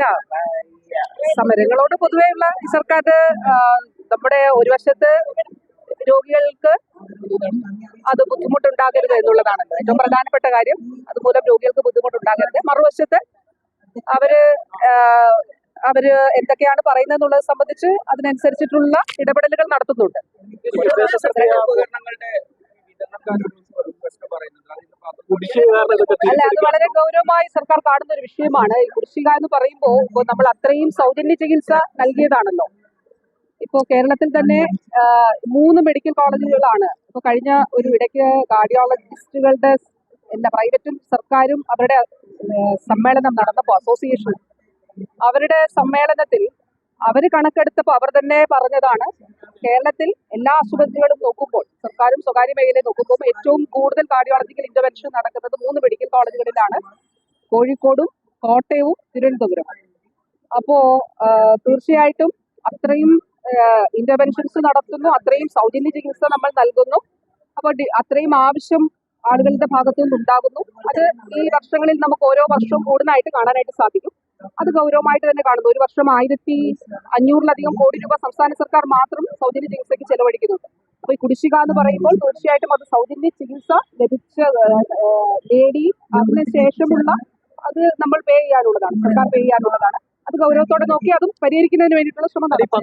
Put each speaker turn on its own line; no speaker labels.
ഇല്ല. സമരങ്ങളോട് പൊതുവെയുള്ള ഈ സർക്കാർ നമ്മുടെ ഒരു വശത്ത് രോഗികൾക്ക് അത് ബുദ്ധിമുട്ടുണ്ടാകരുത് എന്നുള്ളതാണ് ഏറ്റവും പ്രധാനപ്പെട്ട കാര്യം. അതുമൂലം രോഗികൾക്ക് ബുദ്ധിമുട്ടുണ്ടാകരുത്. മറുവശത്ത് അവർ അവർ എന്തൊക്കെയാണ് പറയുന്നത് എന്നുള്ളത് സംബന്ധിച്ച് അതിനനുസരിച്ചിട്ടുള്ള ഇടപെടലുകൾ നടത്തുന്നുണ്ട്. അല്ല അത് വളരെ ഗൗരവമായി സർക്കാർ കാണുന്ന ഒരു വിഷയമാണ്. ഈ കുടിശ്ശിക എന്ന് പറയുമ്പോൾ ഇപ്പോൾ നമ്മൾ അത്രയും സൗജന്യ ചികിത്സ നൽകിയതാണല്ലോ. ഇപ്പോ കേരളത്തിൽ തന്നെ മൂന്ന് മെഡിക്കൽ കോളേജുകളാണ്. ഇപ്പൊ കഴിഞ്ഞ ഒരു ഇടയ്ക്ക് കാർഡിയോളജിസ്റ്റുകളുടെ എല്ലാ പ്രൈവറ്റും സർക്കാരും അവരുടെ സമ്മേളനം നടന്നപ്പോൾ അസോസിയേഷൻ അവരുടെ സമ്മേളനത്തിൽ അവർ കണക്കെടുത്തപ്പോൾ അവർ തന്നെ പറഞ്ഞതാണ് കേരളത്തിൽ എല്ലാ ആശുപത്രികളും നോക്കുമ്പോൾ സർക്കാരും സ്വകാര്യ മേഖലയും നോക്കുമ്പോൾ ഏറ്റവും കൂടുതൽ കാർഡിയോളജിക്കൽ ഇന്റർവെൻഷൻ നടക്കുന്നത് മൂന്ന് മെഡിക്കൽ കോളേജുകളിലാണ്. കോഴിക്കോടും കോട്ടയവും തിരുവനന്തപുരവും അപ്പോ തീർച്ചയായിട്ടും അത്രയും ഇന്റർവെൻഷൻസ് നടത്തുന്നു അത്രയും സൗജന്യ ചികിത്സ നമ്മൾ നൽകുന്നു. അപ്പോൾ അത്രയും ആവശ്യം ആളുകളുടെ ഭാഗത്തു നിന്നുണ്ടാകുന്നു അത് ഈ വർഷങ്ങളിൽ നമുക്ക് ഓരോ വർഷവും കൂടുതലായിട്ട് കാണാനായിട്ട് സാധിക്കും. അത് ഗൗരവമായിട്ട് തന്നെ കാണുന്നു. ഒരു വർഷം ആയിരത്തി അഞ്ഞൂറിലധികം കോടി രൂപ സംസ്ഥാന സർക്കാർ മാത്രം സൗജന്യ ചികിത്സയ്ക്ക് ചെലവഴിക്കുന്നുണ്ട്. അപ്പൊ ഈ കുടിശ്ശിക എന്ന് പറയുമ്പോൾ തീർച്ചയായിട്ടും അത് സൗജന്യ ചികിത്സ ലഭിച്ച നേടി അതിനുശേഷമുള്ള അത് നമ്മൾ പേ ചെയ്യാനുള്ളതാണ്. സർക്കാർ പേ ചെയ്യാനുള്ളതാണ്. അത് ഗൗരവത്തോടെ നോക്കി അതും പരിഹരിക്കുന്നതിന് വേണ്ടിയിട്ടുള്ള ശ്രമം നടത്തും.